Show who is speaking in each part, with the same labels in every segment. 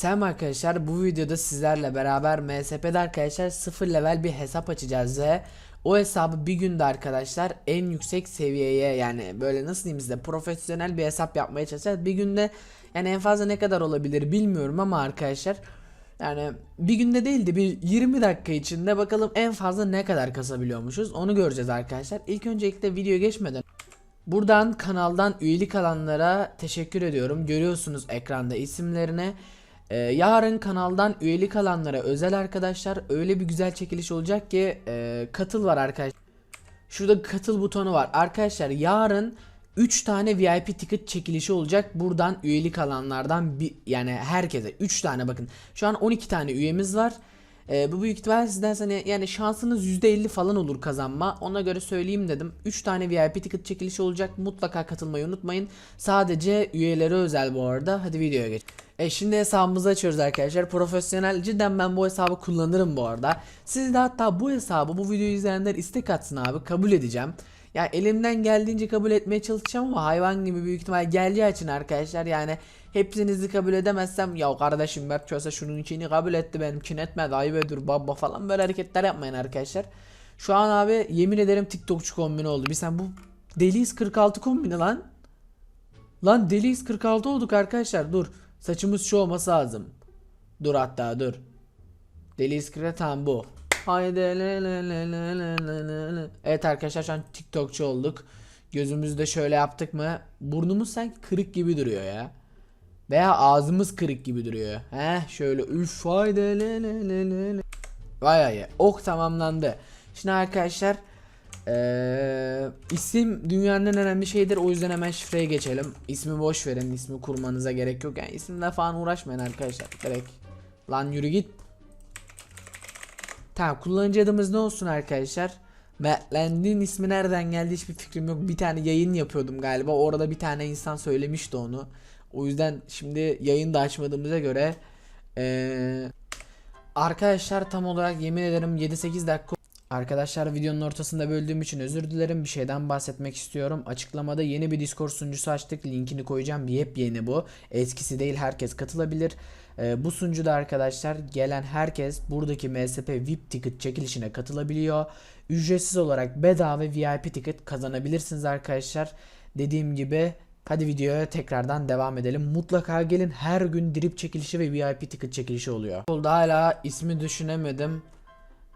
Speaker 1: Selam arkadaşlar bu videoda sizlerle beraber MSP'de arkadaşlar 0 level bir hesap açacağız ve o hesabı bir günde arkadaşlar en yüksek seviyeye yani böyle nasıl diyeyim size profesyonel bir hesap yapmaya çalışacağız. Bir günde yani en fazla ne kadar olabilir bilmiyorum ama arkadaşlar yani bir günde değil de bir 20 dakika içinde bakalım en fazla ne kadar kasabiliyormuşuz onu göreceğiz arkadaşlar. İlk öncelikle video geçmeden Buradan kanaldan üyelik alanlara teşekkür ediyorum. Görüyorsunuz ekranda isimlerini. Ee, yarın kanaldan üyelik alanlara özel arkadaşlar öyle bir güzel çekiliş olacak ki e, katıl var arkadaşlar. Şurada katıl butonu var. Arkadaşlar yarın 3 tane VIP ticket çekilişi olacak. Buradan üyelik alanlardan bir yani herkese 3 tane bakın. Şu an 12 tane üyemiz var. Ee, bu büyük ihtimal sizden hani yani şansınız %50 falan olur kazanma. Ona göre söyleyeyim dedim. 3 tane VIP ticket çekilişi olacak. Mutlaka katılmayı unutmayın. Sadece üyelere özel bu arada. Hadi videoya geç. E şimdi hesabımızı açıyoruz arkadaşlar. Profesyonel cidden ben bu hesabı kullanırım bu arada. Siz de hatta bu hesabı bu videoyu izleyenler istek atsın abi. Kabul edeceğim. Ya elimden geldiğince kabul etmeye çalışacağım ama hayvan gibi büyük ihtimal geleceği için arkadaşlar yani hepsinizi kabul edemezsem ya kardeşim Mert Köse şunun içini kabul etti benimkini etmedi ayıp dur baba falan böyle hareketler yapmayın arkadaşlar. Şu an abi yemin ederim TikTokçu kombini oldu. Bir sen bu Deliyiz 46 kombini lan. Lan Deliyiz 46 olduk arkadaşlar dur. Saçımız şu olması lazım. Dur hatta dur. Deli iskreten bu. Haydi le le le le le le le. Evet arkadaşlar şu an TikTokçu olduk. Gözümüzü de şöyle yaptık mı? Burnumuz sanki kırık gibi duruyor ya. Veya ağzımız kırık gibi duruyor. He şöyle üf haydi le le le le. Vay ay. Ok tamamlandı. Şimdi arkadaşlar eee, isim dünyanın en önemli şeyidir o yüzden hemen şifreye geçelim. İsmi boş verin ismi kurmanıza gerek yok yani isimle falan uğraşmayın arkadaşlar direkt. Lan yürü git. Tamam kullanıcı adımız ne olsun arkadaşlar? Mertlendiğin ismi nereden geldi hiçbir fikrim yok. Bir tane yayın yapıyordum galiba. Orada bir tane insan söylemişti onu. O yüzden şimdi yayın da açmadığımıza göre eee, arkadaşlar tam olarak yemin ederim 7-8 dakika Arkadaşlar videonun ortasında böldüğüm için özür dilerim. Bir şeyden bahsetmek istiyorum. Açıklamada yeni bir Discord sunucusu açtık. Linkini koyacağım. Yepyeni bu. Eskisi değil herkes katılabilir. Ee, bu sunucuda arkadaşlar gelen herkes buradaki MSP VIP ticket çekilişine katılabiliyor. Ücretsiz olarak bedava VIP ticket kazanabilirsiniz arkadaşlar. Dediğim gibi hadi videoya tekrardan devam edelim. Mutlaka gelin her gün drip çekilişi ve VIP ticket çekilişi oluyor. Oldu hala ismi düşünemedim.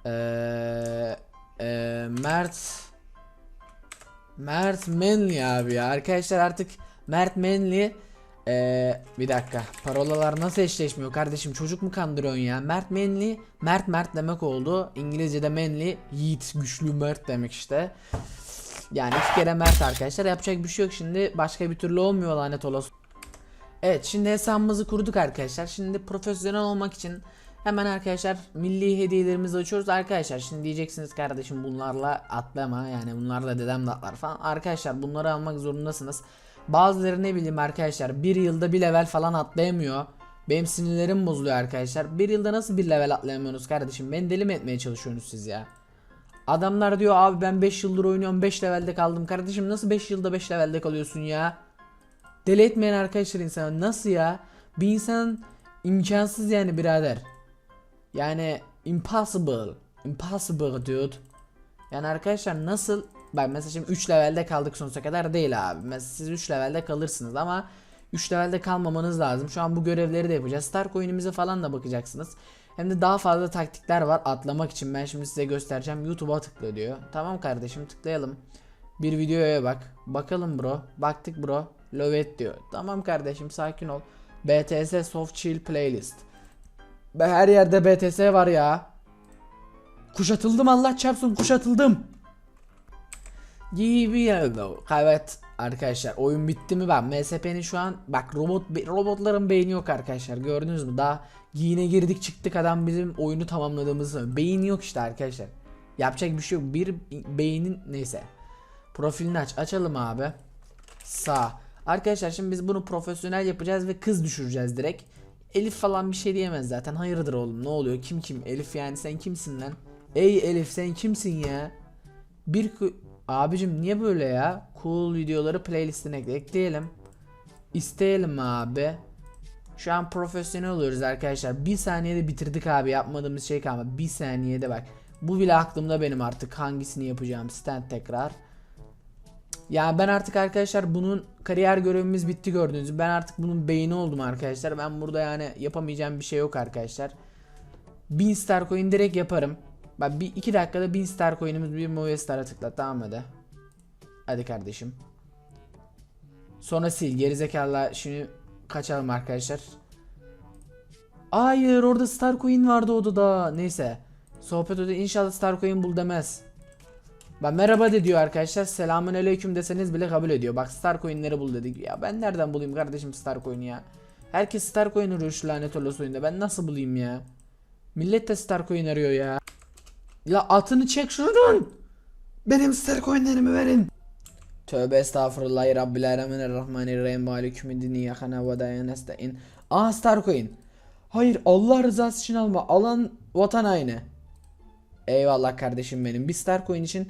Speaker 1: Ee, e, Mert Mert Menli abi ya. Arkadaşlar artık Mert Menli ee, bir dakika. Parolalar nasıl eşleşmiyor kardeşim? Çocuk mu kandırıyorsun ya? Mert Menli, Mert Mert demek oldu. İngilizce'de Menli, Yiğit, güçlü Mert demek işte. Yani iki kere Mert arkadaşlar. Yapacak bir şey yok şimdi. Başka bir türlü olmuyor lanet olası. Evet şimdi hesabımızı kurduk arkadaşlar. Şimdi profesyonel olmak için hemen arkadaşlar milli hediyelerimizi açıyoruz. Arkadaşlar şimdi diyeceksiniz kardeşim bunlarla atlama yani bunlarla dedem de atlar falan. Arkadaşlar bunları almak zorundasınız. Bazıları ne bileyim arkadaşlar bir yılda bir level falan atlayamıyor. Benim sinirlerim bozuluyor arkadaşlar. Bir yılda nasıl bir level atlayamıyorsunuz kardeşim? Beni deli mi etmeye çalışıyorsunuz siz ya? Adamlar diyor abi ben 5 yıldır oynuyorum 5 levelde kaldım. Kardeşim nasıl 5 yılda 5 levelde kalıyorsun ya? Deli etmeyen arkadaşlar insanı nasıl ya? Bir insan imkansız yani birader. Yani impossible. Impossible dude. Yani arkadaşlar nasıl Bak mesela şimdi 3 levelde kaldık sonsuza kadar değil abi. Mesela siz 3 levelde kalırsınız ama 3 levelde kalmamanız lazım. Şu an bu görevleri de yapacağız. Star coin'imize falan da bakacaksınız. Hem de daha fazla taktikler var atlamak için. Ben şimdi size göstereceğim. YouTube'a tıkla diyor. Tamam kardeşim tıklayalım. Bir videoya bak. Bakalım bro. Baktık bro. Lovet diyor. Tamam kardeşim sakin ol. BTS Soft Chill Playlist. Her yerde BTS var ya. Kuşatıldım Allah çarpsın kuşatıldım. Gibi. Evet arkadaşlar oyun bitti mi? Ben MSP'nin şu an bak robot robotların beyni yok arkadaşlar gördünüz mü? Daha giyine girdik çıktık adam bizim oyunu tamamladığımız beyin yok işte arkadaşlar. Yapacak bir şey yok bir beynin neyse. Profilini aç açalım abi. Sağ. Arkadaşlar şimdi biz bunu profesyonel yapacağız ve kız düşüreceğiz direkt Elif falan bir şey diyemez zaten hayırdır oğlum ne oluyor kim kim Elif yani sen kimsin lan Ey Elif sen kimsin ya? Bir abicim niye böyle ya? Cool videoları playlistine ekle- ekleyelim. İsteyelim abi. Şu an profesyonel oluyoruz arkadaşlar. Bir saniyede bitirdik abi yapmadığımız şey kalmadı. Bir saniyede bak. Bu bile aklımda benim artık hangisini yapacağım. Stand tekrar. Ya ben artık arkadaşlar bunun kariyer görevimiz bitti gördüğünüz. Ben artık bunun beyni oldum arkadaşlar. Ben burada yani yapamayacağım bir şey yok arkadaşlar. 1000 star coin direkt yaparım. Bak bir iki dakikada 1000 star coin'imiz bir Movie Star'a tıkla tamam hadi. Hadi kardeşim. Sonra sil gerizekalı şimdi kaçalım arkadaşlar. Hayır orada star coin vardı odada. Neyse. Sohbet odada inşallah star coin bul demez. Ben merhaba de diyor arkadaşlar. Selamun aleyküm deseniz bile kabul ediyor. Bak star coin'leri bul dedik. Ya ben nereden bulayım kardeşim star coin'i ya? Herkes star coin arıyor şu lanet olası oyunda. Ben nasıl bulayım ya? Millet de star coin arıyor ya. Ya atını çek şuradan. Benim star coin'lerimi verin. Tövbe estağfurullah Rabbil Aleminirrahmanirrahim Malikümün dini yakana ve dayan estein. Aa star coin. Hayır Allah rızası için alma. Alan vatan haini. Eyvallah kardeşim benim. Bir star coin için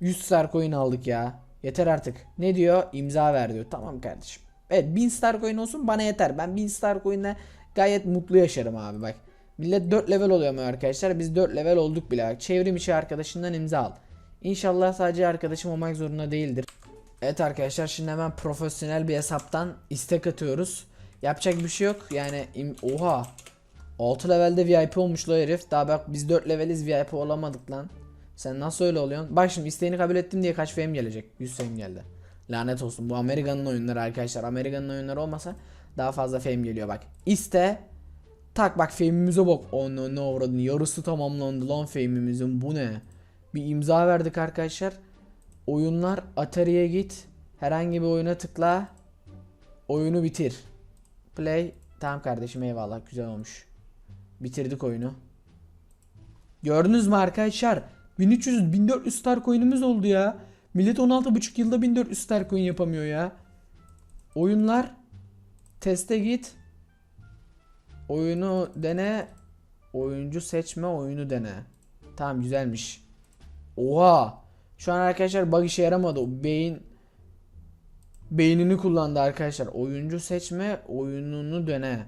Speaker 1: 100 star coin aldık ya. Yeter artık. Ne diyor? İmza ver diyor. Tamam kardeşim. Evet 1000 star coin olsun bana yeter. Ben 1000 star coin'le gayet mutlu yaşarım abi bak. Millet 4 level oluyor mu arkadaşlar? Biz 4 level olduk bile. Bak, çevrim içi arkadaşından imza al. İnşallah sadece arkadaşım olmak zorunda değildir. Evet arkadaşlar şimdi hemen profesyonel bir hesaptan istek atıyoruz. Yapacak bir şey yok. Yani oha. 6 levelde VIP olmuş la herif. Daha bak biz 4 leveliz VIP olamadık lan. Sen nasıl öyle oluyorsun? Bak şimdi isteğini kabul ettim diye kaç fame gelecek? 100 fame geldi. Lanet olsun bu Amerika'nın oyunları arkadaşlar. Amerika'nın oyunları olmasa daha fazla fame geliyor bak. İste. Tak bak fame'imize bak. Onu ne uğradın? Yarısı tamamlandı lan fame'imizin. Bu ne? Bir imza verdik arkadaşlar. Oyunlar Atari'ye git. Herhangi bir oyuna tıkla. Oyunu bitir. Play. Tamam kardeşim eyvallah güzel olmuş. Bitirdik oyunu. Gördünüz mü arkadaşlar? 1300 1400 star coin'imiz oldu ya. Millet 16,5 yılda 1400 star coin yapamıyor ya. Oyunlar teste git. Oyunu dene. Oyuncu seçme, oyunu dene. Tamam güzelmiş. Oha. Şu an arkadaşlar bug işe yaramadı. O beyin beynini kullandı arkadaşlar. Oyuncu seçme, oyununu dene.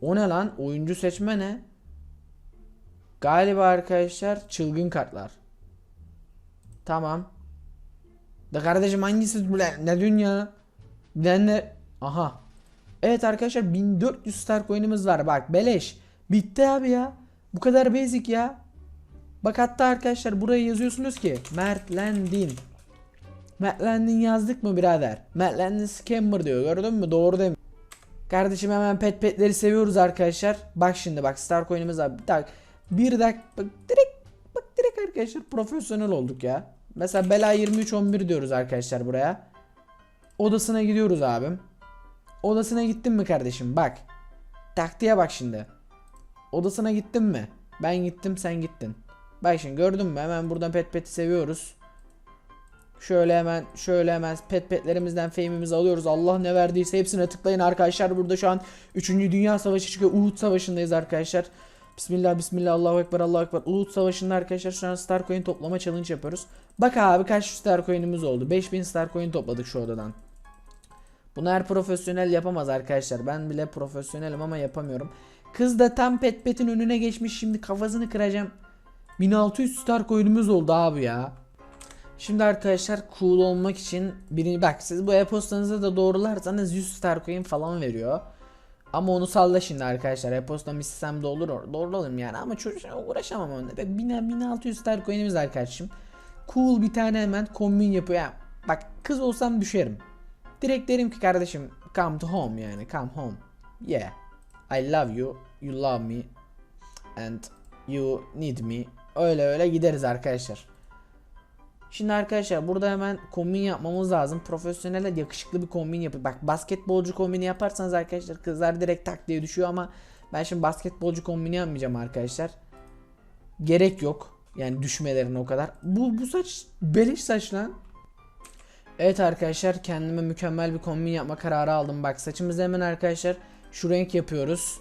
Speaker 1: O ne lan? Oyuncu seçme ne? Galiba arkadaşlar çılgın kartlar. Tamam. Da kardeşim hangisi lan? ne dünya? Ben de aha. Evet arkadaşlar 1400 star coin'imiz var. Bak beleş. Bitti abi ya. Bu kadar basic ya. Bak hatta arkadaşlar buraya yazıyorsunuz ki Mert Landin. Mert Landin yazdık mı birader? Mert Landin scammer diyor gördün mü? Doğru değil mi? Kardeşim hemen pet petleri seviyoruz arkadaşlar. Bak şimdi bak star coin'imiz var. Bir dakika. Bir dakika. Direkt arkadaşlar profesyonel olduk ya. Mesela Bela 2311 diyoruz arkadaşlar buraya. Odasına gidiyoruz abim. Odasına gittin mi kardeşim? Bak. Taktiğe bak şimdi. Odasına gittin mi? Ben gittim sen gittin. Bak şimdi gördün mü? Hemen buradan pet peti seviyoruz. Şöyle hemen şöyle hemen pet petlerimizden fame'imizi alıyoruz. Allah ne verdiyse hepsine tıklayın arkadaşlar. Burada şu an 3. Dünya Savaşı çıkıyor. Uhud Savaşı'ndayız arkadaşlar. Bismillah bismillah Allahu ekber Allahu ekber. Uhud Savaşı'nda arkadaşlar şu an star toplama challenge yapıyoruz. Bak abi kaç star coin'imiz oldu. 5000 star coin topladık şu odadan. Bunu her profesyonel yapamaz arkadaşlar. Ben bile profesyonelim ama yapamıyorum. Kız da tam pet petin önüne geçmiş. Şimdi kafasını kıracağım. 1600 star coin'imiz oldu abi ya. Şimdi arkadaşlar cool olmak için birini bak siz bu e-postanızı da doğrularsanız 100 star coin falan veriyor. Ama onu salla şimdi arkadaşlar. E-postam sistemde olur doğrulalım yani ama çocuğa uğraşamam onunla. Bak 1000 1600 star coin'imiz var kardeşim. Cool bir tane hemen kombin yapıyor. Yani bak kız olsam düşerim. Direkt derim ki kardeşim come to home yani come home. Yeah. I love you. You love me. And you need me. Öyle öyle gideriz arkadaşlar. Şimdi arkadaşlar burada hemen kombin yapmamız lazım. Profesyonel yakışıklı bir kombin yapıp bak basketbolcu kombini yaparsanız arkadaşlar kızlar direkt tak diye düşüyor ama ben şimdi basketbolcu kombini yapmayacağım arkadaşlar. Gerek yok. Yani düşmelerine o kadar. Bu bu saç beleş saç lan. Evet arkadaşlar kendime mükemmel bir kombin yapma kararı aldım. Bak saçımızı hemen arkadaşlar şu renk yapıyoruz.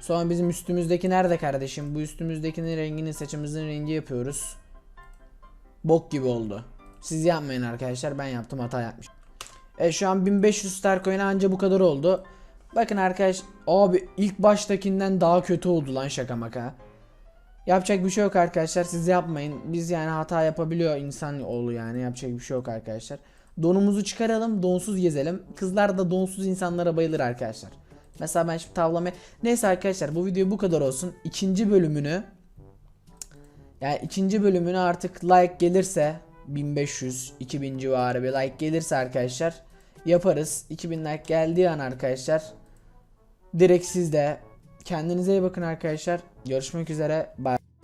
Speaker 1: Sonra bizim üstümüzdeki nerede kardeşim? Bu üstümüzdekinin rengini saçımızın rengi yapıyoruz. Bok gibi oldu. Siz yapmayın arkadaşlar. Ben yaptım hata yapmış. E şu an 1500 star coin'e anca bu kadar oldu. Bakın arkadaş abi ilk baştakinden daha kötü oldu lan şaka maka. Yapacak bir şey yok arkadaşlar. Siz yapmayın. Biz yani hata yapabiliyor insan oğlu yani. Yapacak bir şey yok arkadaşlar. Donumuzu çıkaralım, donsuz gezelim. Kızlar da donsuz insanlara bayılır arkadaşlar. Mesela ben şimdi tavlamaya... Neyse arkadaşlar bu video bu kadar olsun. İkinci bölümünü... Yani ikinci bölümünü artık like gelirse 1500 2000 civarı bir like gelirse arkadaşlar yaparız. 2000 like geldiği an arkadaşlar direkt siz de kendinize iyi bakın arkadaşlar. Görüşmek üzere. Bye.